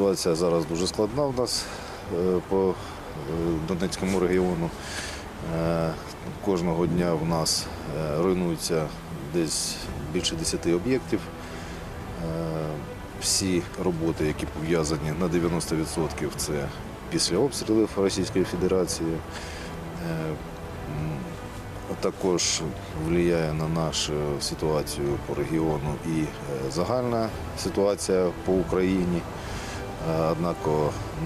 Ситуація зараз дуже складна в нас е, по е, Донецькому регіону. Е, Кожного дня в нас руйнується десь більше 10 об'єктів. Всі роботи, які пов'язані на 90% це після обстрілів Російської Федерації. Також впливає на нашу ситуацію по регіону і загальна ситуація по Україні. Е, Однак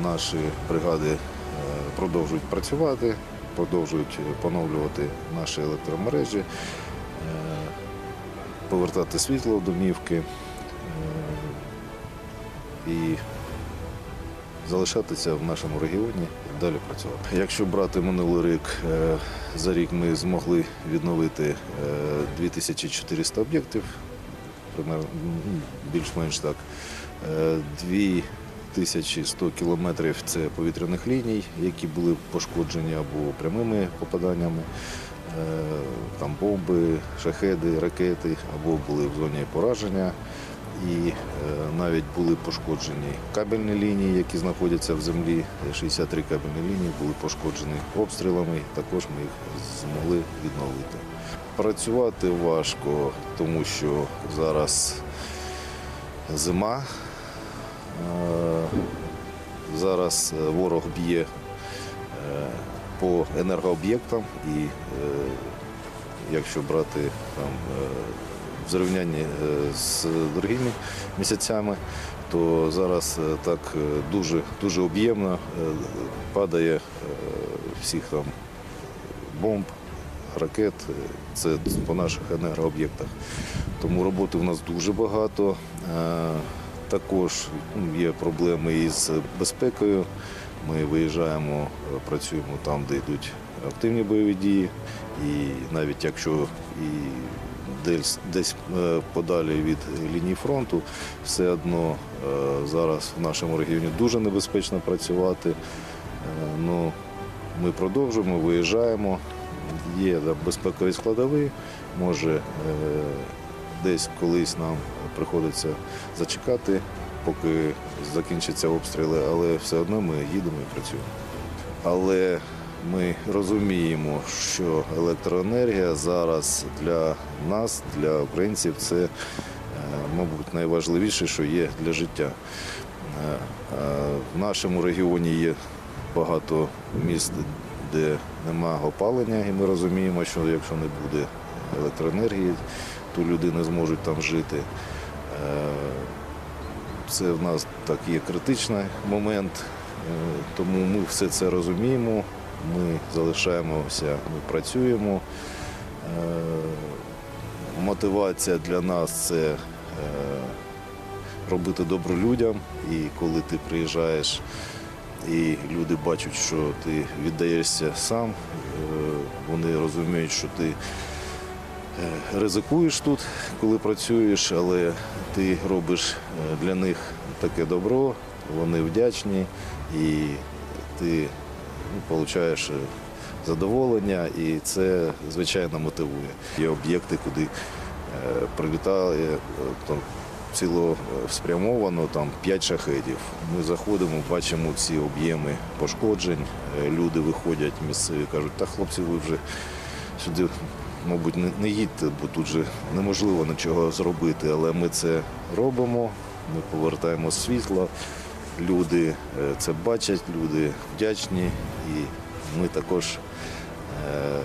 наші бригади е, продовжують працювати, продовжують поновлювати наші електромережі, е, повертати світло в домівки е, і залишатися в нашому регіоні і далі працювати. Якщо брати минулий рік, за рік ми змогли відновити е, 2400 об'єктів, більш-менш так. Е, 2100 кілометрів це повітряних ліній, які були пошкоджені або прямими попаданнями. Е, Там бомби, шахеди, ракети або були в зоні пораження. І е, навіть були пошкоджені кабельні лінії, які знаходяться в землі. 63 кабельні лінії були пошкоджені обстрілами. Також ми їх змогли відновити. Працювати важко, тому що зараз зима. Е, Зараз е, ворог б'є е, по енергооб'єктам і якщо брати там в зрівнянні з другими місяцями, то зараз так дуже, дуже об'ємно падає всіх там бомб, ракет. Це по наших енергооб'єктах. Тому роботи в нас дуже багато. Також ну, є проблеми із безпекою. Ми виїжджаємо, е, працюємо там, де йдуть активні бойові дії. І навіть якщо і десь, десь е, подалі від лінії фронту, все одно е, зараз в нашому регіоні дуже небезпечно працювати. Ну, ми продовжуємо, виїжджаємо. Є безпекові складові, може десь колись нам приходиться зачекати, поки закінчаться обстріли, але все одно ми їдемо і працюємо. Але ми розуміємо, що електроенергія зараз для нас, для українців, це, е, мабуть, найважливіше, що є для життя. Е, В нашому регіоні є багато міст, де нема опалення, і ми розуміємо, що якщо не буде електроенергії, то люди не зможуть там жити. Е, Це в нас так є критичний момент, е, тому ми все це розуміємо. Ми залишаємося, ми працюємо. Е, Мотивація для нас це робити добро людям. І коли ти приїжджаєш і люди бачать, що ти віддаєшся сам, вони розуміють, що ти ризикуєш тут, коли працюєш, але ти робиш е, для них таке добро, вони вдячні і ти ну, отримуєш задоволення, і це звичайно мотивує. Є об'єкти, куди е, прилітає е, там, цілоспрямовано там 5 шахедів. Ми заходимо, бачимо ці об'єми пошкоджень. Е, Люди виходять місцеві, кажуть, та хлопці, ви вже сюди, мабуть, не, їдьте, бо тут же неможливо нічого зробити. Але ми це робимо, ми повертаємо світло. Люди е, це бачать, люди вдячні, і ми також е,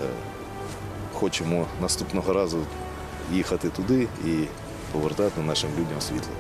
хочемо наступного разу їхати туди і повертати нашим людям світло.